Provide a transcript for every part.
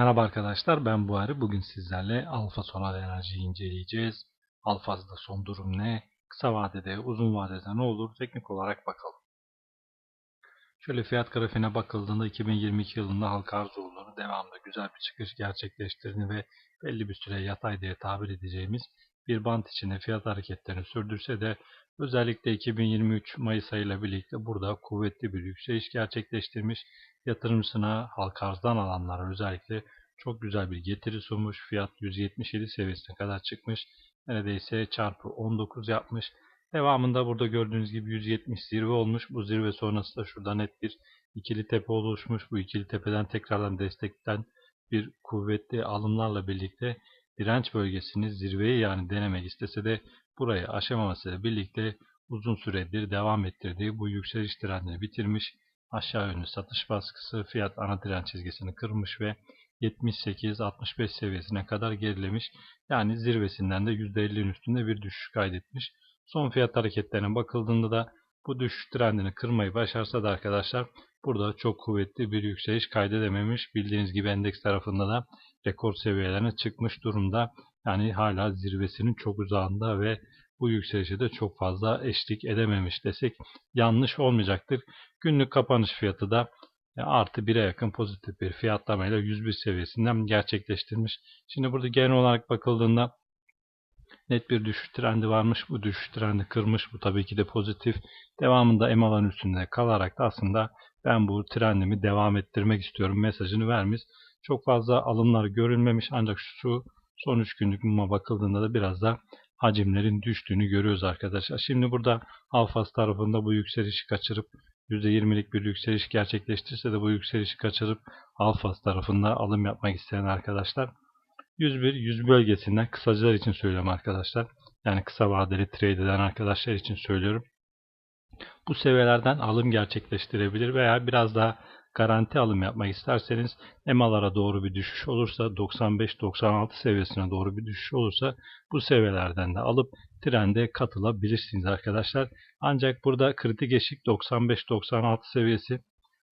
Merhaba arkadaşlar ben Buhari. Bugün sizlerle Alfa Solar Enerji'yi inceleyeceğiz. Alfaz'da son durum ne? Kısa vadede, uzun vadede ne olur? Teknik olarak bakalım. Şöyle fiyat grafiğine bakıldığında 2022 yılında halka arz devamlı güzel bir çıkış gerçekleştirdiğini ve belli bir süre yatay diye tabir edeceğimiz bir bant içinde fiyat hareketlerini sürdürse de özellikle 2023 Mayıs ayıyla birlikte burada kuvvetli bir yükseliş gerçekleştirmiş. Yatırımcısına halka arzdan alanlara özellikle çok güzel bir getiri sunmuş. Fiyat 177 seviyesine kadar çıkmış. Neredeyse çarpı 19 yapmış. Devamında burada gördüğünüz gibi 170 zirve olmuş. Bu zirve sonrasında şurada net bir ikili tepe oluşmuş. Bu ikili tepeden tekrardan destekten bir kuvvetli alımlarla birlikte direnç bölgesini zirveyi yani denemek istese de burayı aşamamasıyla birlikte uzun süredir devam ettirdiği bu yükseliş trendini bitirmiş. Aşağı yönlü satış baskısı fiyat ana direnç çizgisini kırmış ve 78-65 seviyesine kadar gerilemiş. Yani zirvesinden de %50'in üstünde bir düşüş kaydetmiş. Son fiyat hareketlerine bakıldığında da bu düşüş trendini kırmayı başarsa da arkadaşlar burada çok kuvvetli bir yükseliş kaydedememiş. Bildiğiniz gibi endeks tarafında da rekor seviyelerine çıkmış durumda. Yani hala zirvesinin çok uzağında ve bu yükselişe de çok fazla eşlik edememiş desek yanlış olmayacaktır. Günlük kapanış fiyatı da e, artı 1'e yakın pozitif bir fiyatlamayla 101 seviyesinden gerçekleştirmiş. Şimdi burada genel olarak bakıldığında net bir düşüş trendi varmış. Bu düşüş trendi kırmış. Bu tabii ki de pozitif. Devamında EMA'ların üstünde kalarak da aslında ben bu trendimi devam ettirmek istiyorum mesajını vermiş. Çok fazla alımlar görülmemiş ancak şu son 3 günlük muma bakıldığında da biraz da hacimlerin düştüğünü görüyoruz arkadaşlar. Şimdi burada Alfas tarafında bu yükselişi kaçırıp %20'lik bir yükseliş gerçekleştirse de bu yükselişi kaçırıp Alfas tarafında alım yapmak isteyen arkadaşlar 101 100 bölgesinden kısacılar için söylüyorum arkadaşlar. Yani kısa vadeli trade eden arkadaşlar için söylüyorum. Bu seviyelerden alım gerçekleştirebilir veya biraz daha garanti alım yapmak isterseniz EMA'lara doğru bir düşüş olursa 95-96 seviyesine doğru bir düşüş olursa bu seviyelerden de alıp trende katılabilirsiniz arkadaşlar. Ancak burada kritik eşik 95-96 seviyesi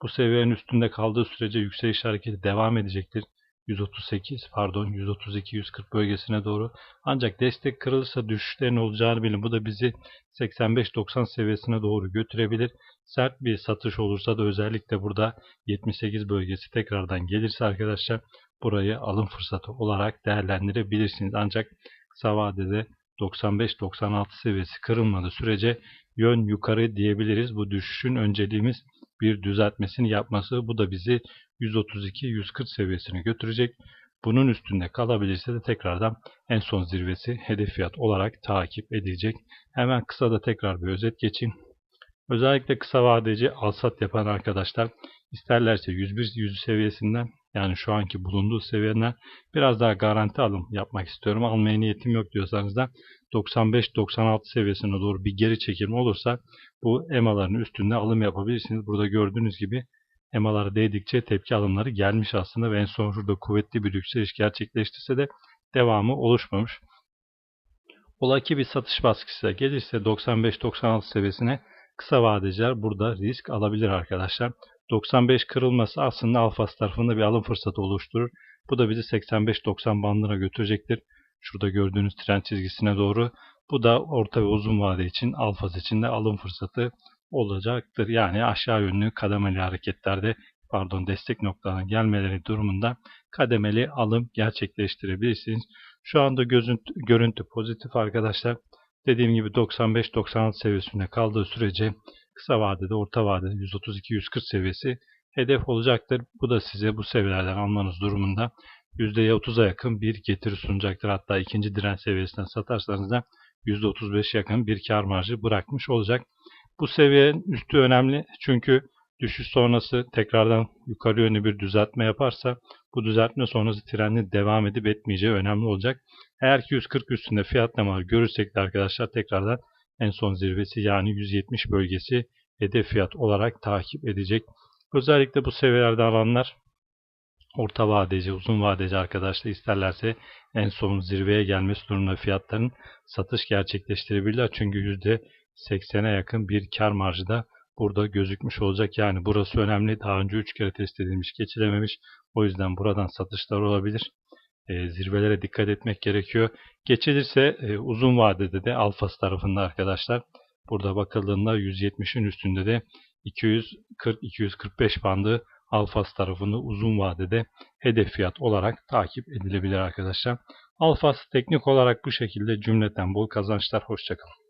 bu seviyenin üstünde kaldığı sürece yükseliş hareketi devam edecektir. 138 pardon 132 140 bölgesine doğru. Ancak destek kırılırsa düşüşlerin olacağını bilin. Bu da bizi 85-90 seviyesine doğru götürebilir. Sert bir satış olursa da özellikle burada 78 bölgesi tekrardan gelirse arkadaşlar burayı alım fırsatı olarak değerlendirebilirsiniz. Ancak kısa vadede 95-96 seviyesi kırılmadığı sürece yön yukarı diyebiliriz. Bu düşüşün önceliğimiz bir düzeltmesini yapması. Bu da bizi 132-140 seviyesine götürecek. Bunun üstünde kalabilirse de tekrardan en son zirvesi hedef fiyat olarak takip edilecek. Hemen kısa da tekrar bir özet geçeyim. Özellikle kısa vadeci alsat yapan arkadaşlar isterlerse 101 100 seviyesinden yani şu anki bulunduğu seviyeden biraz daha garanti alım yapmak istiyorum. Almaya niyetim yok diyorsanız da 95-96 seviyesine doğru bir geri çekilme olursa bu EMA'ların üstünde alım yapabilirsiniz. Burada gördüğünüz gibi EMA'lara değdikçe tepki alımları gelmiş aslında ve en son şurada kuvvetli bir yükseliş gerçekleştirse de devamı oluşmamış. Ola ki bir satış baskısı gelirse 95-96 seviyesine kısa vadeciler burada risk alabilir arkadaşlar. 95 kırılması aslında Alfas tarafında bir alım fırsatı oluşturur. Bu da bizi 85-90 bandına götürecektir. Şurada gördüğünüz trend çizgisine doğru. Bu da orta ve uzun vade için Alfas için de alım fırsatı olacaktır. Yani aşağı yönlü kademeli hareketlerde pardon destek noktalarına gelmeleri durumunda kademeli alım gerçekleştirebilirsiniz. Şu anda gözün, görüntü pozitif arkadaşlar. Dediğim gibi 95-96 seviyesinde kaldığı sürece kısa vadede, orta vadede 132-140 seviyesi hedef olacaktır. Bu da size bu seviyelerden almanız durumunda %30'a yakın bir getiri sunacaktır. Hatta ikinci direnç seviyesinden satarsanız da %35 yakın bir kar marjı bırakmış olacak. Bu seviyenin üstü önemli çünkü düşüş sonrası tekrardan yukarı yönlü bir düzeltme yaparsa bu düzeltme sonrası trendin devam edip etmeyeceği önemli olacak. Eğer ki 140 üstünde fiyatlama görürsek de arkadaşlar tekrardan en son zirvesi yani 170 bölgesi hedef fiyat olarak takip edecek. Özellikle bu seviyelerde alanlar orta vadeci, uzun vadeci arkadaşlar isterlerse en son zirveye gelmesi durumunda fiyatların satış gerçekleştirebilirler. Çünkü %80'e yakın bir kar marjı da burada gözükmüş olacak. Yani burası önemli. Daha önce 3 kere test edilmiş, geçilememiş. O yüzden buradan satışlar olabilir. E, zirvelere dikkat etmek gerekiyor. Geçilirse e, uzun vadede de Alfas tarafında arkadaşlar burada bakıldığında 170'in üstünde de 240-245 bandı Alfas tarafını uzun vadede hedef fiyat olarak takip edilebilir arkadaşlar. Alfas teknik olarak bu şekilde cümleten bol kazançlar. Hoşçakalın.